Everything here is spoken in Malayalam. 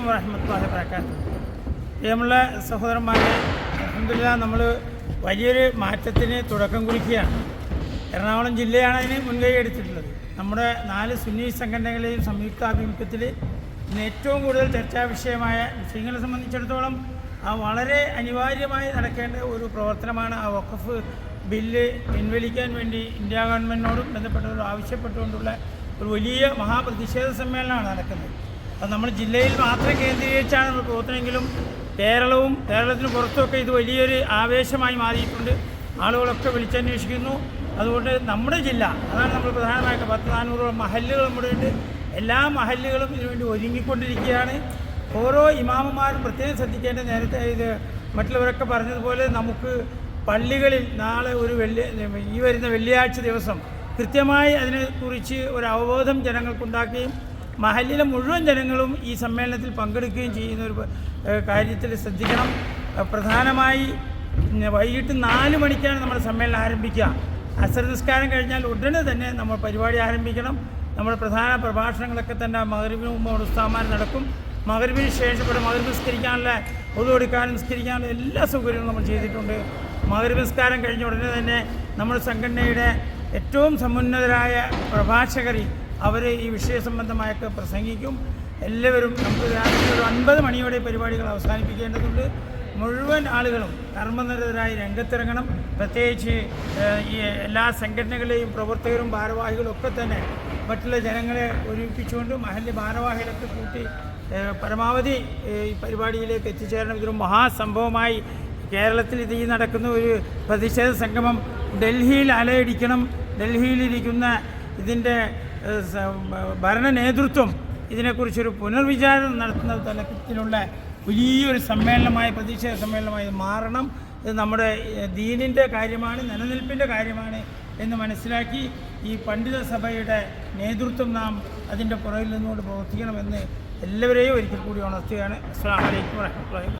അലൈക്കും വറഹമത്തല്ലാഹി വബറകാതുഹു. പ്രിയമുള്ള സഹോദരന്മാരെ അലഹമില്ല നമ്മൾ വലിയൊരു മാറ്റത്തിന് തുടക്കം കുറിക്കുകയാണ്. എറണാകുളം ജില്ലയാണ് അതിന് മുൻകൈ എടുത്തിട്ടുള്ളത്. നമ്മുടെ നാല് സുന്നി സംഘടനകളെയും സംയുക്താഭിമുഖ്യത്തിൽ ഇന്ന് ഏറ്റവും കൂടുതൽ ചർച്ചാ വിഷയമായ മുസ്ലിങ്ങളെ സംബന്ധിച്ചിടത്തോളം ആ വളരെ അനിവാര്യമായി നടക്കേണ്ട ഒരു പ്രവർത്തനമാണ് ആ വഖഫ് ബില്ല് പിൻവലിക്കാൻ വേണ്ടി ഇന്ത്യ ഗവൺമെന്റിനോടും ബന്ധപ്പെട്ടവരോടും ആവശ്യപ്പെട്ടുകൊണ്ടുള്ള ഒരു വലിയ മഹാപ്രതിഷേധ സമ്മേളനമാണ് നടക്കുന്നത്. അത് നമ്മൾ ജില്ലയിൽ മാത്രം കേന്ദ്രീകരിച്ചാണ് നമ്മൾ പ്രവർത്തനമെങ്കിലും കേരളവും കേരളത്തിന് പുറത്തുമൊക്കെ ഇത് വലിയൊരു ആവേശമായി മാറിയിട്ടുണ്ട്. ആളുകളൊക്കെ വിളിച്ചന്വേഷിക്കുന്നു. അതുകൊണ്ട് നമ്മുടെ ജില്ല അതാണ് നമ്മൾ പ്രധാനമായിട്ട് പത്ത് നാനൂറോളം മഹല്ലുകൾ നമ്മുടെ ഉണ്ട്. എല്ലാ മഹല്ലുകളും ഇതിനുവേണ്ടി ഒരുങ്ങിക്കൊണ്ടിരിക്കുകയാണ്. ഓരോ ഇമാമന്മാരും പ്രത്യേകം ശ്രദ്ധിക്കേണ്ട നേരത്തെ ഇത് മറ്റുള്ളവരൊക്കെ പറഞ്ഞതുപോലെ നമുക്ക് പള്ളികളിൽ നാളെ ഒരു വെള്ളി ഈ വരുന്ന വെള്ളിയാഴ്ച ദിവസം കൃത്യമായി അതിനെക്കുറിച്ച് ഒരു അവബോധം ജനങ്ങൾക്കുണ്ടാക്കുകയും മഹല്ലിലെ മുഴുവൻ ജനങ്ങളും ഈ സമ്മേളനത്തിൽ പങ്കെടുക്കുകയും ചെയ്യുന്ന ഒരു കാര്യത്തിൽ ശ്രദ്ധിക്കണം. പ്രധാനമായി വൈകിട്ട് നാല് മണിക്കാണ് നമ്മൾ സമ്മേളനം ആരംഭിക്കുക. അസർ നിസ്കാരം കഴിഞ്ഞാൽ ഉടനെ തന്നെ നമ്മൾ പരിപാടി ആരംഭിക്കണം. നമ്മുടെ പ്രധാന പ്രഭാഷണങ്ങളൊക്കെ തന്നെ മകരവിന് മുമ്പ് ഉസ്താമാർ നടക്കും. മകരവിന് ശേഷം ഇവിടെ മകരവ് നിസ്കരിക്കാനുള്ള പൊതു കൊടുക്കാനും നിസ്കരിക്കാനുള്ള എല്ലാ സൗകര്യങ്ങളും നമ്മൾ ചെയ്തിട്ടുണ്ട്. മകരവ് നിസ്കാരം കഴിഞ്ഞ ഉടനെ തന്നെ നമ്മുടെ സംഘടനയുടെ ഏറ്റവും സമുന്നതരായ പ്രഭാഷകർ അവർ ഈ വിഷയ സംബന്ധമായൊക്കെ പ്രസംഗിക്കും. എല്ലാവരും നമുക്ക് രാത്രി ഒരു അൻപത് മണിയോടെ പരിപാടികൾ അവസാനിപ്പിക്കേണ്ടതുണ്ട്. മുഴുവൻ ആളുകളും കർമ്മനിരതരായി രംഗത്തിറങ്ങണം. പ്രത്യേകിച്ച് ഈ എല്ലാ സംഘടനകളെയും പ്രവർത്തകരും ഭാരവാഹികളും ഒക്കെ തന്നെ മറ്റുള്ള ജനങ്ങളെ ഒരുമിപ്പിച്ചുകൊണ്ട് മഹല്ല് ഭാരവാഹികളൊക്കെ കൂട്ടി പരമാവധി ഈ പരിപാടിയിലേക്ക് എത്തിച്ചേരണം. ഇതൊരു മഹാസംഭവമായി കേരളത്തിൽ ഇത് ഈ നടക്കുന്ന ഒരു പ്രതിഷേധ സംഗമം. ഡൽഹിയിൽ അലയടിക്കണം. ഡൽഹിയിലിരിക്കുന്ന ഇതിന്റെ ഭരണ നേതൃത്വം ഇതിനെക്കുറിച്ചൊരു പുനർവിചാരണം നടത്തുന്ന തലത്തിലുള്ള വലിയൊരു സമ്മേളനമായി പ്രതിഷേധ സമ്മേളനമായി മാറണം. ഇത് നമ്മുടെ ദീനിന്റെ കാര്യമാണ് നിലനിൽപ്പിന്റെ കാര്യമാണ് എന്ന് മനസ്സിലാക്കി ഈ പണ്ഡിത സഭയുടെ നേതൃത്വം നാം അതിന്റെ പുറകിൽ നിന്നുകൊണ്ട് പ്രവർത്തിക്കണമെന്ന് എല്ലാവരെയും ഒരിക്കൽ കൂടി ഉണർത്തുകയാണ്. അസ്സാം വലൈക്കും വാഹമത്തുള്ളാഹി